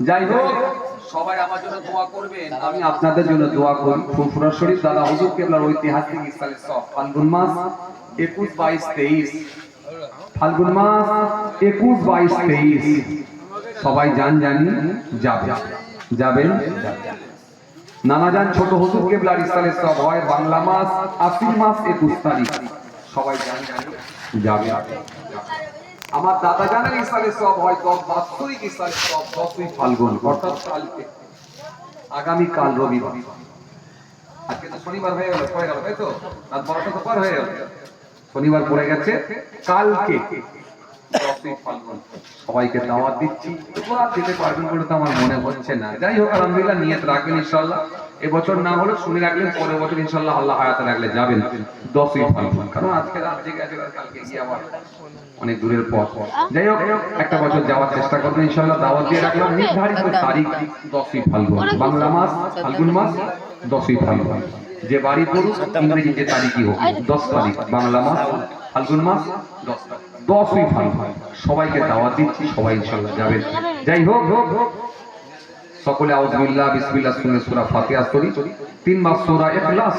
যাই হোক, সবাই আমার জন্য দোয়া করবেন, আমি আপনাদের জন্য দোয়া করি। ফুরফুরা শরীফ দাদা হুজুর কেবলার ঐতিহাসিক সব ফাল্গুন মাস একুশ বাইশ তেইশ। ফাল্গুন মাস একুশ বাইশ তেইশ। সবাই জান জানি, যাবে। যাবেন? নানা যান ছোট হুজুর কেবলার ইসলামের সব হয় বাংলা মাস আশ্বিন মাস একুশ তারিখ। সবাই জান জানি, যাবে। আমার দাদা জানেন ইসলামের সব হয় দশ বাৎসরিক ইসলামের সব দশই ফাল্গুন, অর্থাৎ কালকে। আগামী কাল রবিবার। আজকে তো শনিবার হয়ে গেল হয়ে গেল, তাই তো? রাত বারোটা তো পর হয়ে গেল। শনিবার পড়ে গেছে, কালকে সবাইকে দাওয়াত দিচ্ছি। যেতে পারবেন বলে তো আমার মনে হচ্ছে না। যাই হোক, আলহামদুলিল্লাহ, নিয়ত রাখবেন ইনশাল্লাহ এবছর না হলে শুনে রাখলেন পরের বছর ইনশাল্লাহ আল্লাহ হায়াতে রাখলে যাবেন। দশই ফাল্গুন, কারণ আজকে রাত জেগে আছে, কালকে গিয়ে আবার অনেক দূরের পথ। যাই হোক, একটা বছর যাওয়ার চেষ্টা করবেন ইনশাল্লাহ দাওয়াত দিয়ে রাখলাম। নির্ধারিত তারিখ দশই ফাল্গুন, বাংলা মাস, ফাল্গুন মাস, দশই ফাল্গুন। যে বাড়ি পড়ুক, ইংরেজি যে তারিখই হোক, দশ তারিখ, বাংলা মাস, ফাল্গুন মাস, দশ তারিখ। দশই ফাল্গুন, সবাইকে দাওয়াত দিচ্ছি, সবাই ইনশাল্লাহ যাবেন। যাই হোক সকলে আউজবিল্লাহ বিসমিল্লাহ শুনে সুরা ফাতিহা করি তিনবার সুরা ইখলাস,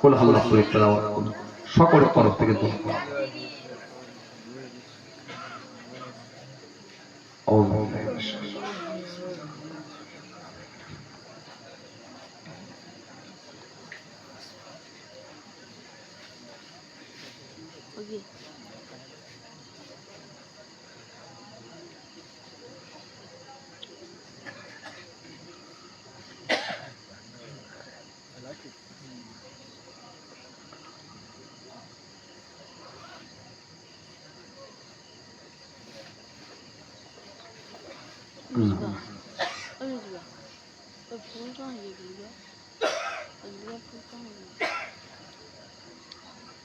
কুল হাল্লাহ করে তেলাওয়াত করি সকলের তরফ থেকে দোয়া করা Okay. 嗯。哎呀，我不上一个月，我一个不上一个，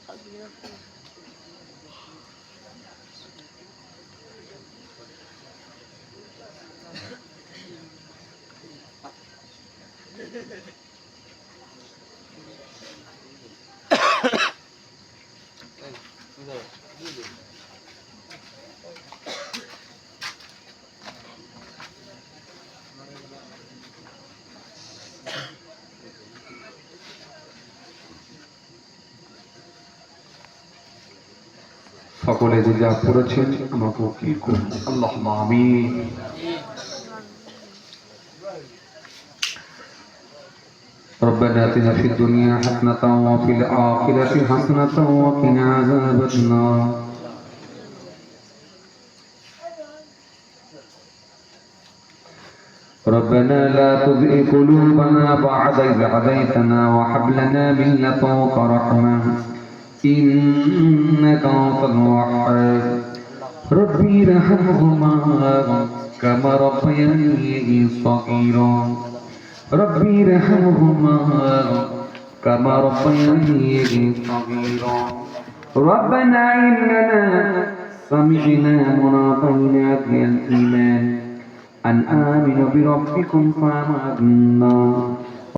我一个不。Thank you. সকলে যে যা করেছেন আমাকে কি করুন আল্লাহ আমিন ربنا اتنا في الدنيا حسنة وفي الآخرة حسنة وقنا عذاب النار ربنا لا تزغ قلوبنا بعد إذ هديتنا وهب لنا من لدنك رحمة إنك أنت الوهاب ربي ارحمهما كما ربياني صغيرا. ربي ارحمهما كما ربياني صغيرا. ربنا إننا سمعنا منادا ينادي الإيمان أن آمنوا بربكم فآمنا.